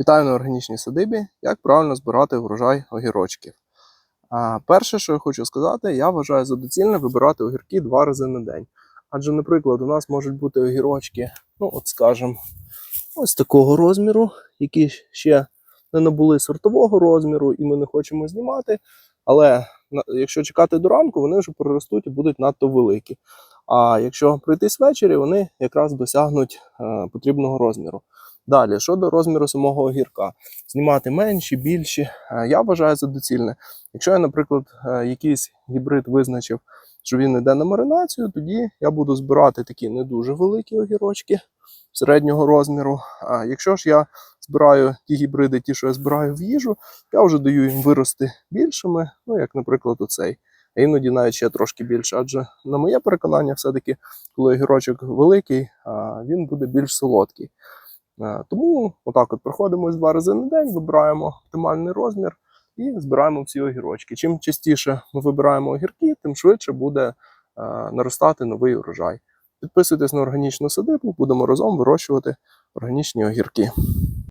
Вітаю на органічній садибі. Як правильно збирати врожай огірочків? Перше, що я хочу сказати, я вважаю за доцільне вибирати огірки два рази на день. Адже, наприклад, у нас можуть бути огірочки, ну, от скажімо, ось такого розміру, які ще не набули сортового розміру, і ми не хочемо знімати. Але якщо чекати до ранку, вони вже проростуть і будуть надто великі. А якщо пройтись ввечері, вони якраз досягнуть е, потрібного розміру. Далі, щодо розміру самого огірка, знімати менші, більші, е, я вважаю за доцільне. Якщо я, наприклад, е, якийсь гібрид визначив, що він йде на маринацію, тоді я буду збирати такі не дуже великі огірочки середнього розміру. А якщо ж я збираю ті гібриди, ті, що я збираю в їжу, я вже даю їм вирости більшими, ну як, наприклад, оцей. А іноді навіть ще трошки більше. Адже на моє переконання, все-таки, коли огірочок великий, він буде більш солодкий. Е, Тому отак от проходимо два рази на день, вибираємо оптимальний розмір і збираємо всі огірочки. Чим частіше ми вибираємо огірки, тим швидше буде е, наростати новий урожай. Підписуйтесь на органічну садибу, будемо разом вирощувати органічні огірки.